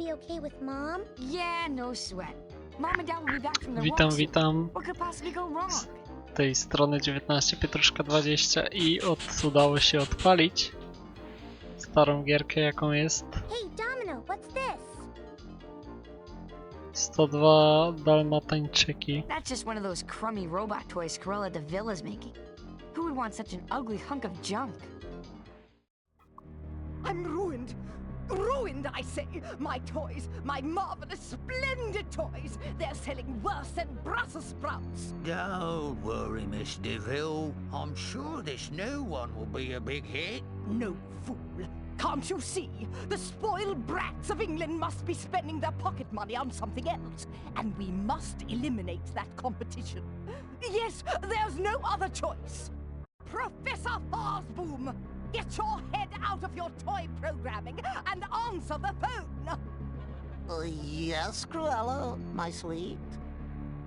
be okay with Mom? Yeah, no sweat. Mom and Dad will be back from their Witam, walk witam. What could possibly go wrong? Z tej strony 19 Pietruszka 20 i od, udało się odpalić starą gierkę jaką jest Hey, Domino, what's this? 102 Dalmatańczyki. That's just one of those crummy robot toys Cruella de Vil is making. Who would want such an ugly hunk of junk? I'm ruined. Ruined, I say. My toys, my marvelous, splendid toys. They're selling worse than Brussels sprouts. Don't worry, Miss DeVille. I'm sure this new one will be a big hit. No fool. Can't you see? The spoiled brats of England must be spending their pocket money on something else. And we must eliminate that competition. Yes, there's no other choice. Professor Farsboom, get your head out of your toy programming and answer the phone. Uh, yes, Cruella, my sweet.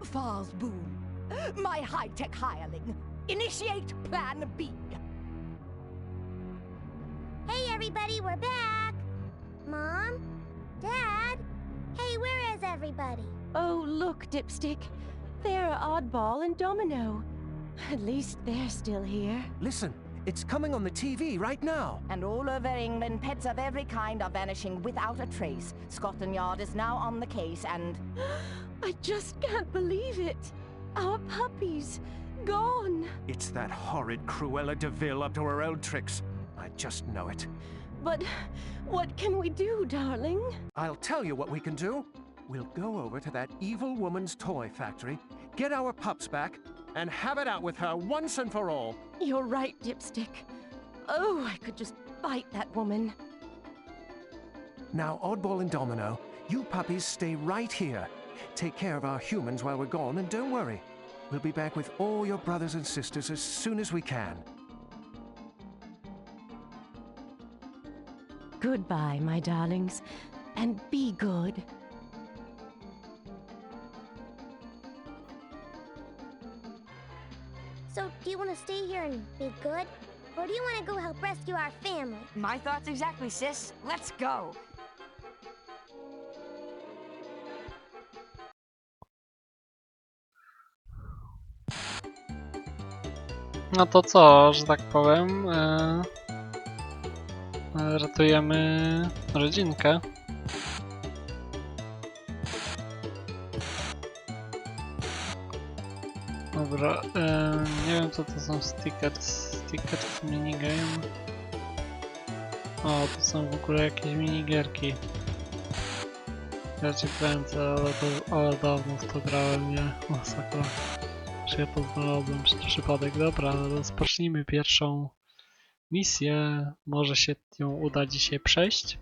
Farsboom, my high-tech hireling, initiate Plan B. Hey, everybody, we're back! Mom? Dad? Hey, where is everybody? Oh, look, Dipstick. There are Oddball and Domino. At least they're still here. Listen, it's coming on the TV right now. And all over England, pets of every kind are vanishing without a trace. Scotland Yard is now on the case, and I just can't believe it. Our puppies, gone. It's that horrid Cruella de Vil up to her old tricks. I just know it. But what can we do, darling? I'll tell you what we can do. We'll go over to that evil woman's toy factory, get our pups back, and have it out with her once and for all. You're right, Dipstick. Oh, I could just bite that woman. Now, Oddball and Domino, you puppies stay right here. Take care of our humans while we're gone, and don't worry. We'll be back with all your brothers and sisters as soon as we can. Goodbye, my darlings, and be good. Do you want to stay here and be good? Or do you want to go help rescue our family? My thoughts exactly, sis. Let's go. No to co, że tak powiem, e, e, ratujemy rodzinkę. Dobra, e, nie wiem co to są stickers, stickers minigame. O, to są w ogóle jakieś minigierki. Ja cię kręcę, ale, to, ale dawno w to grałem, nie? Masakra. Czy ja to znalazłem przez przypadek? Dobra, rozpocznijmy pierwszą misję. Może się ją uda dzisiaj przejść.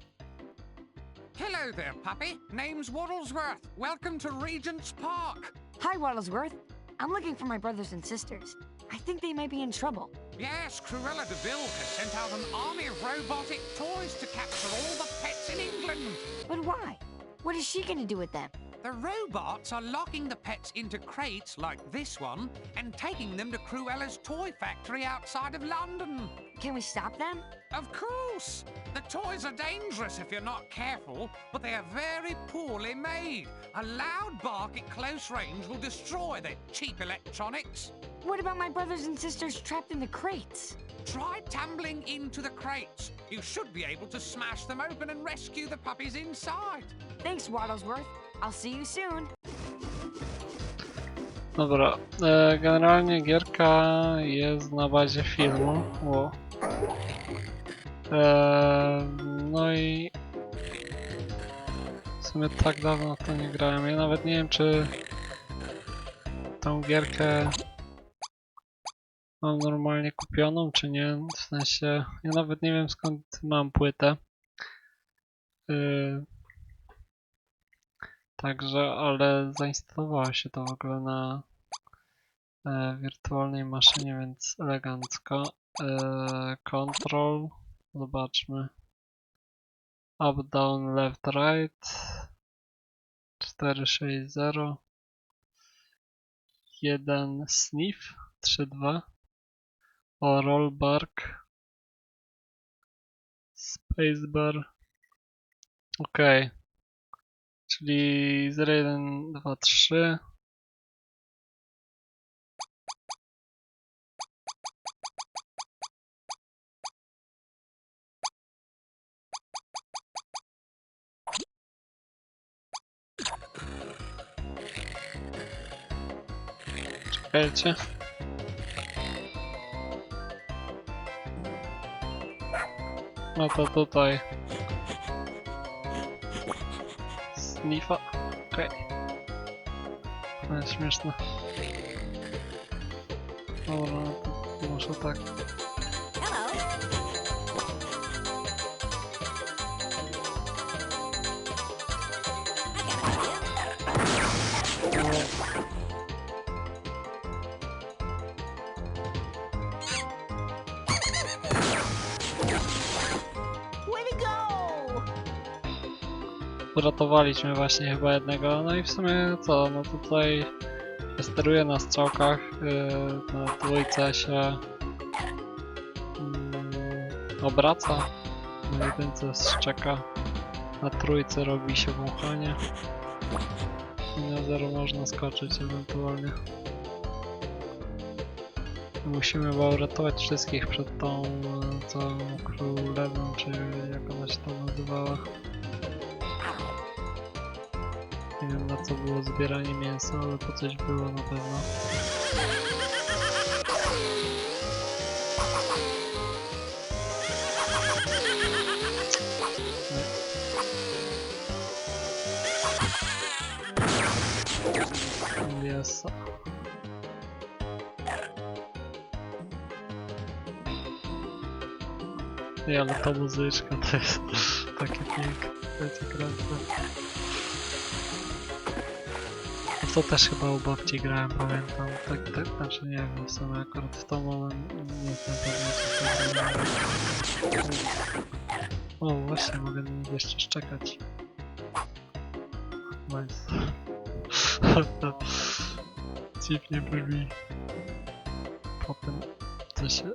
Hello there, puppy. Name's Waddlesworth. Welcome to Regent's Park. Hi, Waddlesworth. I'm looking for my brothers and sisters. I think they might be in trouble. Yes, Cruella de Vil has sent out an army of robotic toys to capture all the pets in England. But why? What is she gonna do with them? The robots are locking the pets into crates like this one and taking them to Cruella's toy factory outside of London. Can we stop them? Of course! The toys are dangerous if you're not careful, but they are very poorly made. A loud bark at close range will destroy their cheap electronics. What about my brothers and sisters trapped in the crates? Try tumbling into the crates. You should be able to smash them open and rescue the puppies inside. Thanks, Waddlesworth. I'll see you soon. Dobra, e, generalnie gierka jest na bazie filmu. E, no i w sumie tak dawno to nie grałem. Ja nawet nie wiem, czy tą gierkę mam normalnie kupioną, czy nie. W sensie, ja nawet nie wiem skąd mam płytę. E, Także, ale zainstalowało się to w ogóle na e, wirtualnej maszynie, więc elegancko. E, control, zobaczmy. Up, down, left, right. 460. 1 sniff, 3-2. O, roll bark. Spacebar. Okej. Czyli 0, 1, 2, 3. Czekajcie. No to tutaj. Sniffa. Okej. To jest śmieszne. Dobra, może tak. Uratowaliśmy właśnie chyba jednego, no i w sumie co, no tutaj steruje na strzałkach, yy, na dwójce się mm, obraca, na jedynce szczeka, na trójce robi się wąchanie i na zero można skoczyć ewentualnie. Musimy chyba uratować wszystkich przed tą e, całą królewą, czy jak ona się tam nazywała. Co było zbieranie mięsa, ale po coś było na pewno. Mięsa. Ej, ale ta muzyczka to jest takie piękne, wiecie, kręcę. To też chyba u babci grałem, pamiętam. Tak, tak, znaczy nie wiem, w sumie akurat w tą moment nie jestem to grałem. O, właśnie, mogę jeszcze szczekać. Nice. Dziwnie brzmi. Potem to się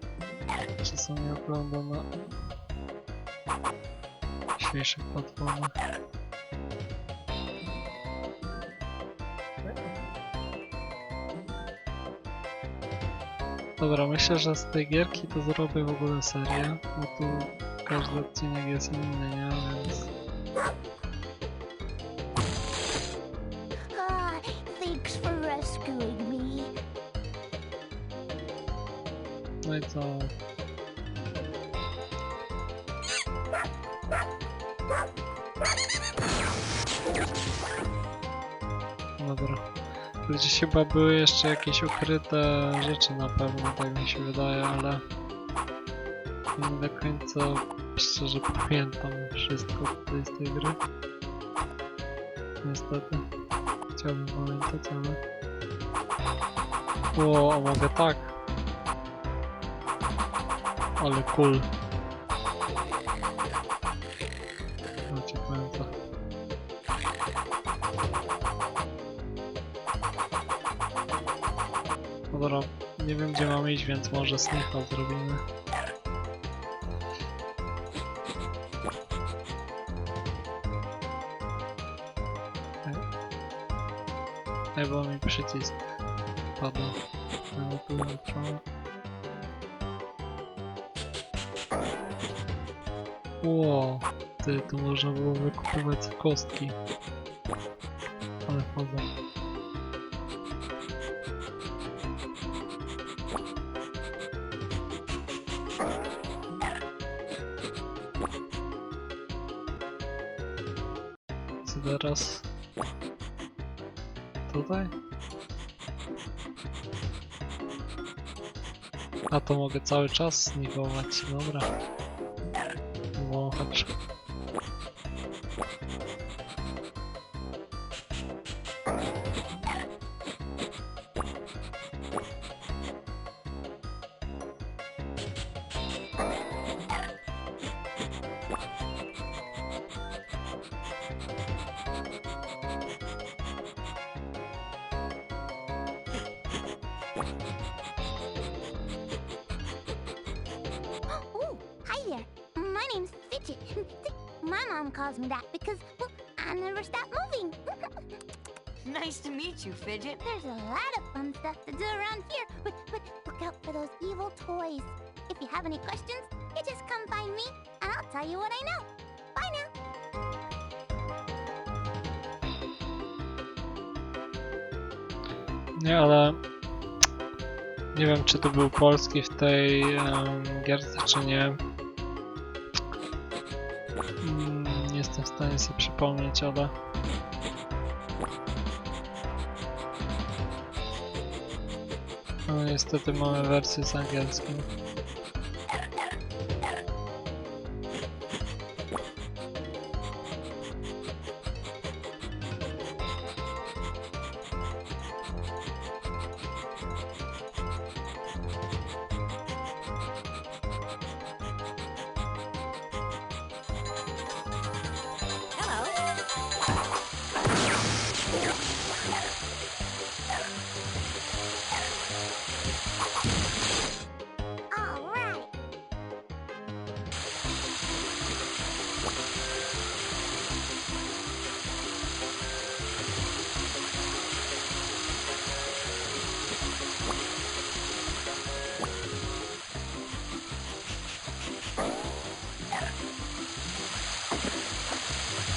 czasami ogląda na dzisiejszych platformach. Dobra, myślę, że z tej gierki to zrobię w ogóle serię, bo tu każdy odcinek jest inny, nie? Więc no i co? Gdzieś chyba były jeszcze jakieś ukryte rzeczy na pewno, tak mi się wydaje, ale nie do końca szczerze pamiętam wszystko tutaj z tej gry. Niestety. Chciałbym pamiętać, ale... O, mogę tak. Ale cool. Dobra, nie wiem gdzie mamy iść, więc może snicha zrobimy. Bo mi przycisk tu nie trzeba. Ło, ty, tu można było wykupywać kostki. Ale chodzą. Teraz? Tutaj? A to mogę cały czas snigować, dobra. Mom calls me that because, well, and never stop moving. Nice to meet you, Fidget. There's a lot of fun stuff to do around here, but, but look out for those evil toys. If you have any questions, you just come find me, and I'll tell you what I know. Bye now. Nie, ale nie wiem czy to był polski w tej em, gierce czy nie. W stanie sobie przypomnieć, ale no, niestety mamy wersję z angielskim.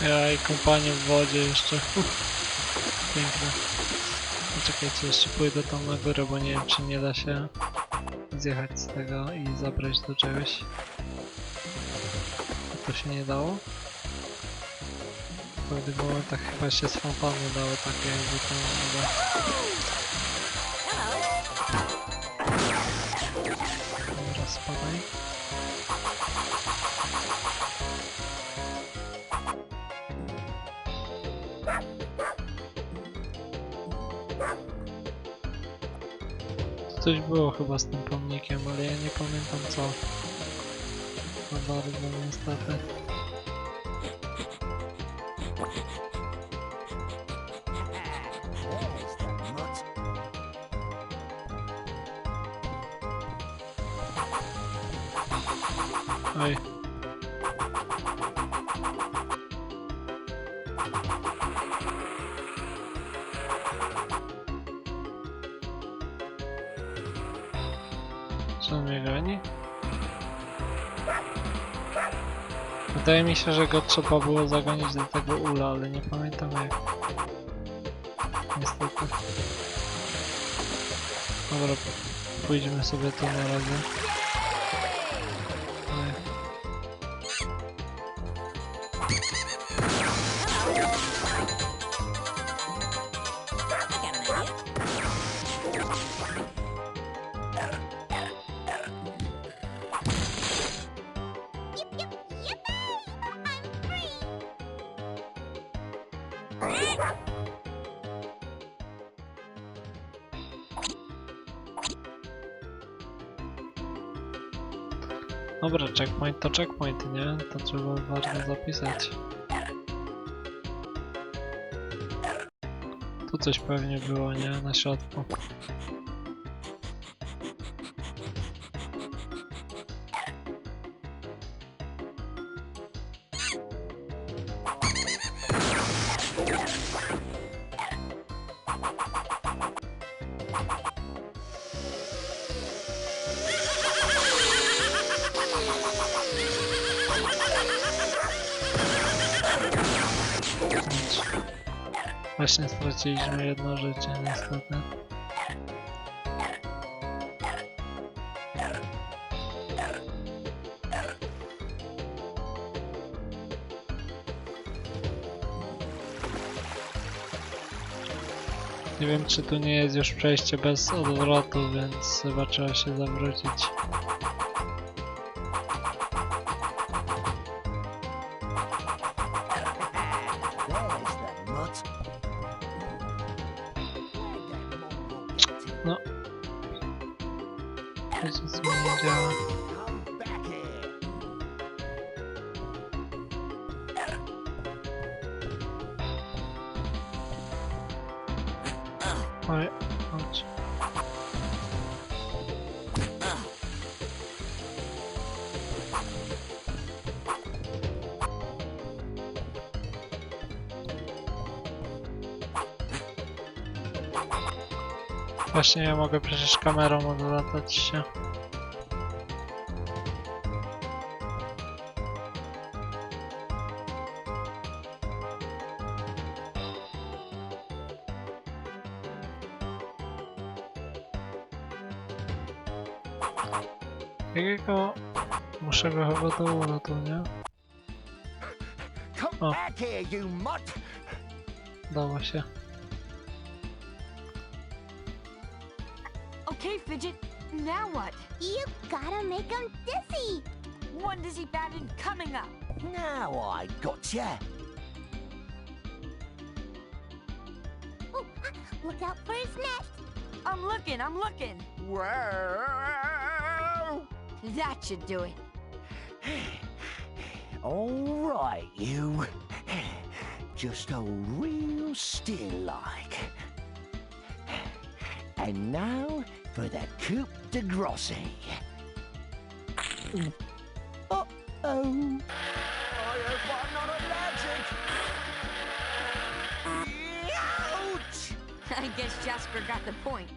Ja i kompanię w wodzie jeszcze. Uff, piękne. Poczekajcie, jeszcze pójdę tam na górę, bo nie wiem czy nie da się zjechać z tego i zabrać do czegoś. To się nie dało? W pewnych momentach chyba się z fontany dało takie jakby ale... Coś było chyba z tym pomnikiem, ale ja nie pamiętam co. Bardzo niestety. Się, że go trzeba było zagonić do tego ula, ale nie pamiętam jak. Niestety. Dobra, pójdziemy sobie tu na razie. To checkpoint, nie? To trzeba bardzo zapisać. Tu coś pewnie było, nie? Na środku. Straciliśmy jedno życie, niestety. Nie wiem, czy tu nie jest już przejście bez odwrotu, więc chyba trzeba się zawrócić. Właśnie ja mogę przecież kamerą odlatać się. Jakiego... Muszę go chyba do ulotu, nie? Mutt! Dało się. Okay, Fidget, now what? You gotta make him dizzy. One dizzy baton coming up. Now I got ya. Oh, ah, look out for his nest. I'm looking, I'm looking. Whoa! That should do it. All right, you. Just hold real still like. And now for the coup de Grossi. Uh-oh. I hope I'm not allergic. Ouch! I guess Jasper got the point.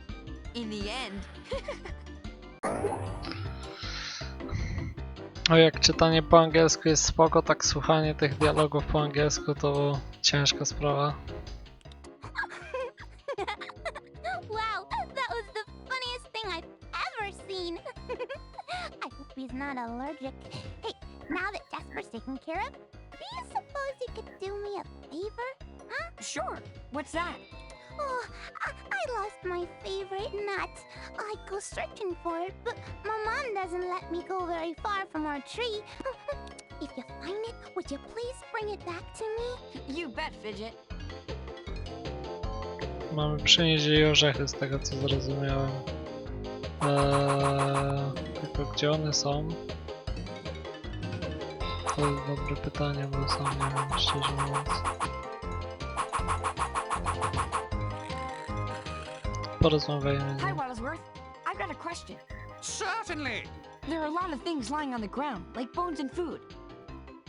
In the end. O jak czytanie po angielsku jest spoko, tak słuchanie tych dialogów po angielsku to ciężka sprawa. Not allergic. Hey, now that Jasper's taken care of, do you suppose you could do me a favor? Huh? Sure. What's that? Oh, I, I lost my favorite nut. I go searching for it, but my mom doesn't let me go very far from our tree. if you find it, would you please bring it back to me? You bet, Fidget. Mamy przynieść jej orzechy z tego co zrozumiałem. Eee, gdzie one są? To jest dobre pytanie, bo są nie wiem szczerze mówiąc. Porozmawiajmy z Hi, nim. Waddlesworth. I've got a question. Certainly. There are a lot of things lying on the ground, like bones and food.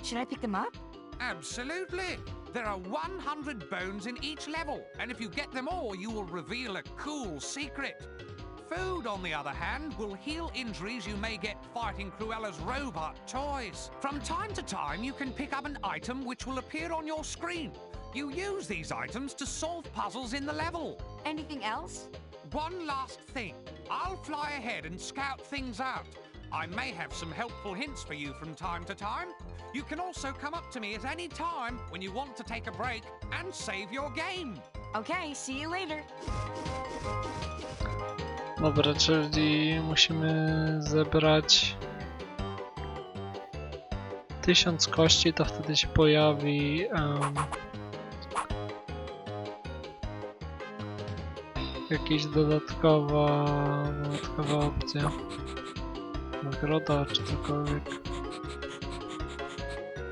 Should I pick them up? Absolutely. There are 100 bones in each level, and if you get them all, you will reveal a cool secret. Food, on the other hand, will heal injuries you may get fighting Cruella's robot toys. From time to time, you can pick up an item which will appear on your screen. You use these items to solve puzzles in the level. Anything else? One last thing. I'll fly ahead and scout things out. I may have some helpful hints for you from time to time. You can also come up to me at any time when you want to take a break and save your game. Okay, see you later. Dobra, czyli musimy zebrać tysiąc kości, to wtedy się pojawi em, jakaś dodatkowa, dodatkowa opcja. Nagroda czy cokolwiek.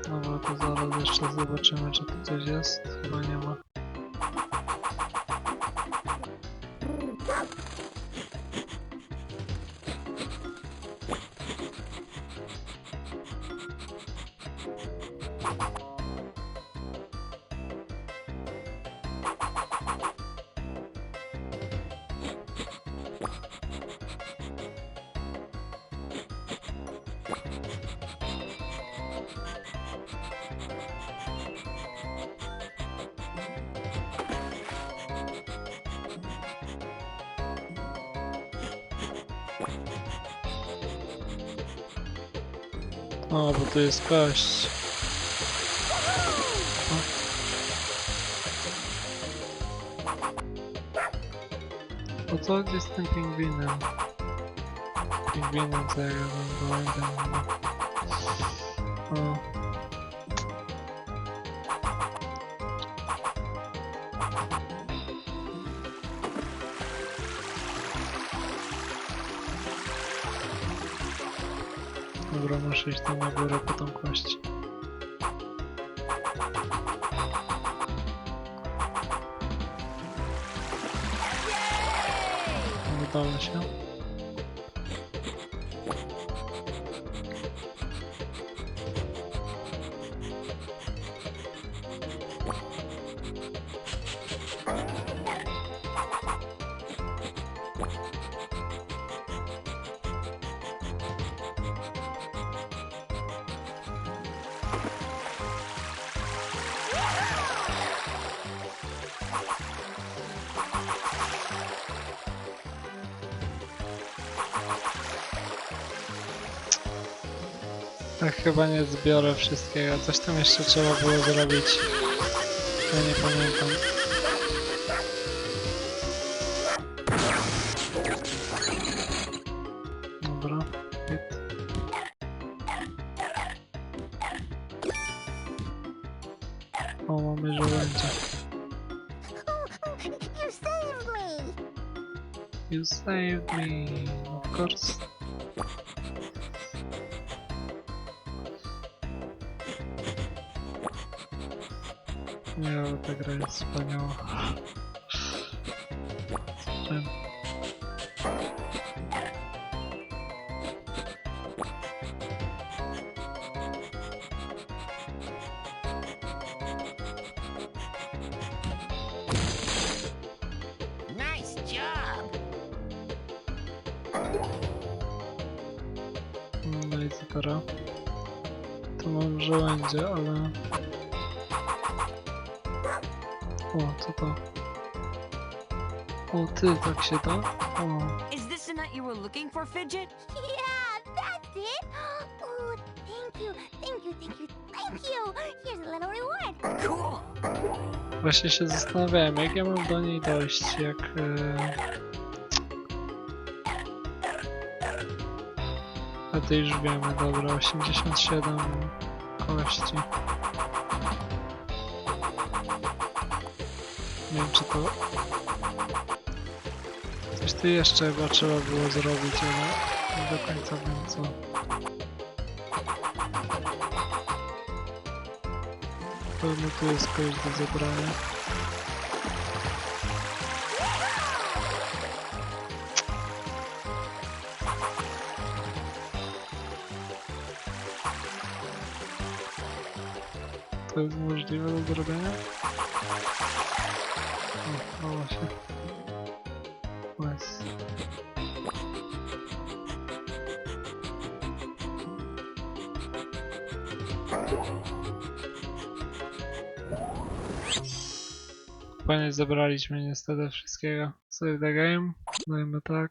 Dobra, to zaraz jeszcze zobaczymy, czy tu coś jest. Chyba nie ma. O, bo tu jest kość. O co chodzi z tym pingwinem? Pingwinem, co ja go Dobra, muszę iść tam na górę po tą kość. Udało się. Tak chyba nie zbiorę wszystkiego. Coś tam jeszcze trzeba było zrobić. Ja nie pamiętam. Nie, ale ta gra jest wspaniała. Ty, tak się da? O, Is this the nut you were looking for, Fidget? Yeah, that's it! Oh, thank you, thank you, thank you, thank you! Here's a little reward. Cool. Właśnie się zastanawiałem, jak ja mam do niej dojść, jak... E... A ty już wiemy, dobra, 87 kości. Nie wiem, czy to... Coś tu jeszcze chyba trzeba było zrobić, ale nie do końca wiem co. Pewno tu jest kość do zebrania. To jest możliwe do zrobienia? O, mało się. Panie zebraliśmy niestety wszystkiego. Save the game. Dajmy tak.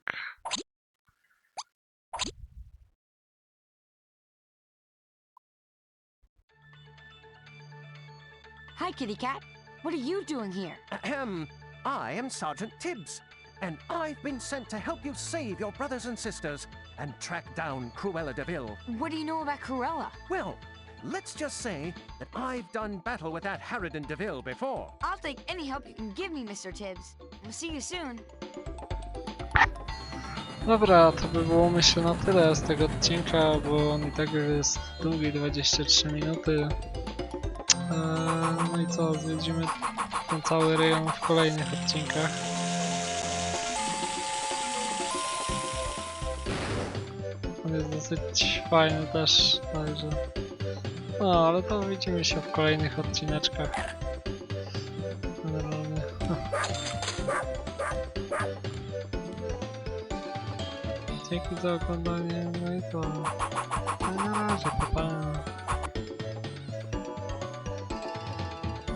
Hi, Kitty Cat. What are you doing here? Ahem. I am Sergeant Tibbs, and I've been sent to help you save your brothers and sisters and track down Cruella de Vil. What do you know about Cruella? Well, let's just say that I've done battle with that Harridan DeVille before. I'll take any help you can give me, Mr. Tibbs. We'll see you soon. Dobra, to by było myślę na tyle z tego odcinka, bo on i tak jest długi, 23 minuty. Eee, no i co, zwiedzimy ten cały rejon w kolejnych odcinkach. On jest dosyć fajny też, także... No, ale to widzimy się w kolejnych odcineczkach. Dzięki za oglądanie, no i to... Na razie, pa pa.